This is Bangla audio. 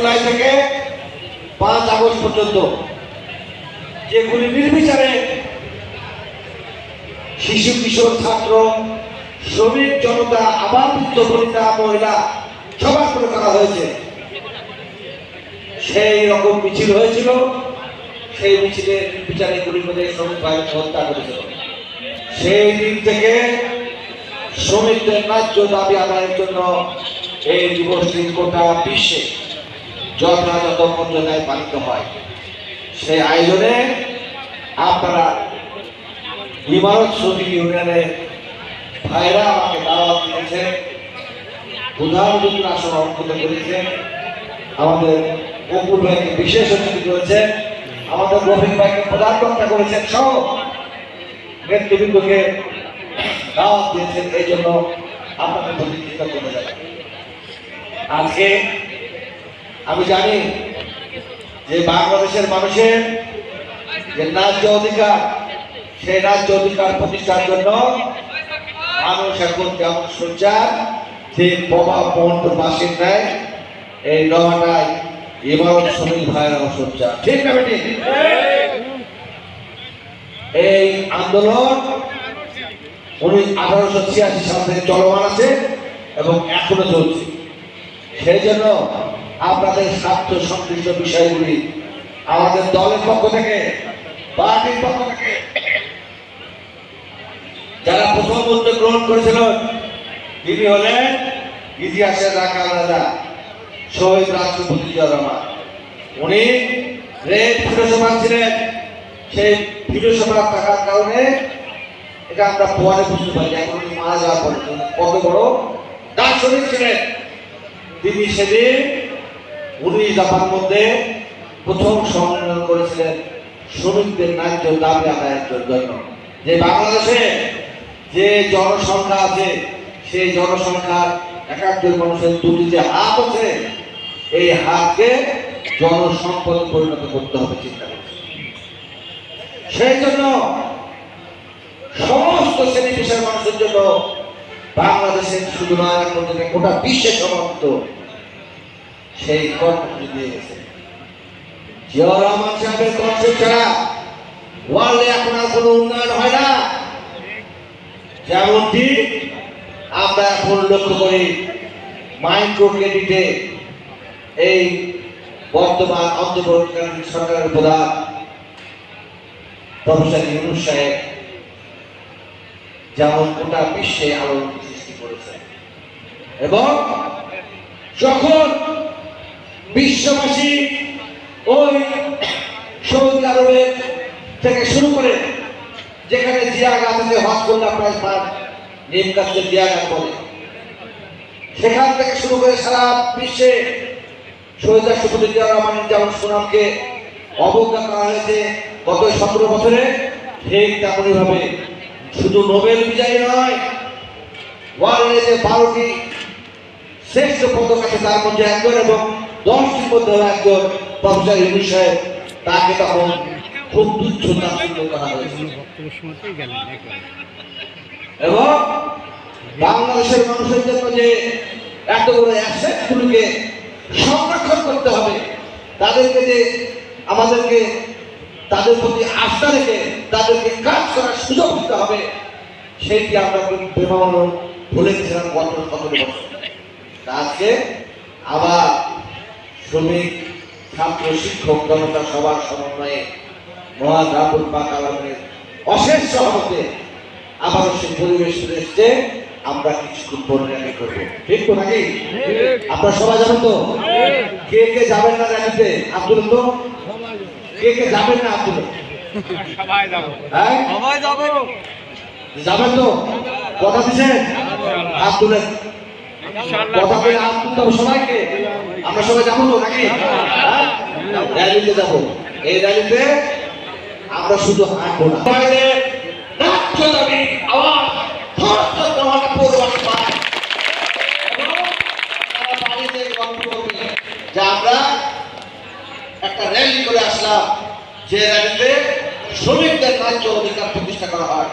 জুলাই থেকে পাঁচ আগস্ট পর্যন্ত যেগুলি নির্বিচারে শিশু, কিশোর, ছাত্র, শ্রমিক, জনতা আবার বৃদ্ধ মহিলা সবার করে করা হয়েছে। সেই রকম মিছিল হয়েছিল। সেই মিছিলে নির্বিচারে গুলি করে শ্রমিক ভাইকে হত্যা করেছিল। সেই দিন থেকে শ্রমিকদের ন্যায্য দাবি আদায়ের জন্য এই দিবসটি গোটা বিশ্বে যথাযথ মর্যাদায় পালিত হয়। সেই আয়োজনে আপনারা ইমারত শ্রমিক ইউনিয়নের ভাইরা আমাকে দাওয়াত দিয়েছে উদাহরণ আসন অঙ্কিত করেছেন। আমাদের অপুর ভাইকে বিশেষ অতিথি করেছেন আমাদের রফিক ভাইকে প্রধান বক্তা করেছেন, সহ নেতৃবৃন্দকে দাওয়াত দিয়েছেন। এই জন্য আপনাদের প্রতি কৃতজ্ঞ যায় আজকে আমি জানি যে বাংলাদেশের মানুষের যে ন্যায্য অধিকার, সেই ন্যায্য অধিকার প্রতিষ্ঠার জন্য মানুষ এখন যেমন সোচ্চার, ঠিক প্রভাব মহন্ত বাসের নেয়। এই নহাটায় ইমারত শ্রমিক ভাইয়েরাও সোচ্চার। ঠিক না বেটি? এই আন্দোলন উনি আঠারোশো ছিয়াশি সাল থেকে চলমান আছে এবং এখনও চলছে। সেই জন্য আপনাদের স্বার্থ সংশ্লিষ্ট বিষয়গুলি আমাদের দলের পক্ষ থেকে, পার্টির পক্ষ থেকে, যারা প্রথম উদ্যোগ গ্রহণ করেছিল তিনি হলেন ইতিহাসের রাখা রাজা শহীদ রাষ্ট্রপতি উনি রেড ফিলোসফার ছিলেন। সেই ফিলোসফার থাকার কারণে এটা আমরা পরে বুঝতে পারি এখন উনি মারা যাওয়ার পরে কত বড় দার্শনিক ছিলেন। তিনি সেদিন উনিশ দফার মধ্যে প্রথম সম্মেলন করেছিলেন, শ্রমিকদের ন্যায্য দাবি আদায়ের জন্য যে বাংলাদেশে যে জনসংখ্যা আছে, সেই জনসংখ্যার এক একজন মানুষের দুটি যে হাত আছে, এই হাতকে জনসম্পদে পরিণত করতে হবে চিন্তা সেই জন্য সমস্ত শ্রেণি পেশার মানুষের জন্য বাংলাদেশের শুধু নয় গোটা বিশ্বে সমাপ্ত। সেই কর্মসূচি দিয়ে গেছে সাহেবের ছাড়া ওয়ার্ল্ডে এখন আর কোনো উন্নয়ন হয় না। যেমনটি আমরা এখন লক্ষ্য করি মাইক্রো ক্রেডিটে এই বর্তমান অন্তর্বর্তীকালীন সরকারের প্রধান প্রফেসর ইউনুস সাহেব যেমন গোটা বিশ্বে আলোড়ন সৃষ্টি করেছে এবং যখন বিশ্ববাসী, ওই সৌদি আরবের থেকে শুরু করে যেখানে জিয়া গাছ আছে হজ করলে প্রায় পান নিম গাছের জিয়া গাছ বলে, সেখান থেকে শুরু করে সারা বিশ্বে রাষ্ট্রপতি জিয়া রহমানের যেমন সুনামকে অবজ্ঞা করা হয়েছে গত সতেরো বছরে, ঠিক ভাবে শুধু নোবেল বিজয়ী নয়, ওয়ার্ল্ডে যে বারোটি শ্রেষ্ঠ পদক আছে তার মধ্যে একজন এবং দশটির মধ্যে একজন প্রফেসর সাহেব, তাকে তখন খুব তুচ্ছ করা এবং বাংলাদেশের মানুষের জন্য যে এত বড় অ্যাসেটগুলোকে সংরক্ষণ করতে হবে, তাদেরকে যে আমাদেরকে তাদের প্রতি আস্থা রেখে তাদেরকে কাজ করার সুযোগ দিতে হবে সেইটি আমরা বেমানো ভুলে গেছিলাম গত সতেরো বছর। আজকে আবার শ্রমিক ছাত্র শিক্ষক জনতা সবার সমন্বয়ে মহান রাবুল পাক অশেষ সহমতে আবারও সেই পরিবেশ এসছে। আমরা কিছুক্ষণ পরে র্যালি করব। ঠিক তো নাকি? আপনারা সবাই যাবেন তো? কে কে যাবেন না র্যালিতে? আব্দুল তো? কে কে যাবেন না আব্দুল? সবাই যাব। হ্যাঁ? সবাই যাব। যাবেন তো? কথা দিচ্ছেন? আব্দুলের কথা বলে আব্দুল সবাইকে। আমরা সবাই যাব তো নাকি? হ্যাঁ? র্যালিতে যাব। এই র্যালিতে আমরা শুধু হাঁটবো না। যে আমরা একটা র্যালি করে আসলাম। যে র্যালিতে শ্রমিকদের ন্যায্য অধিকার প্রতিষ্ঠা করা হয়।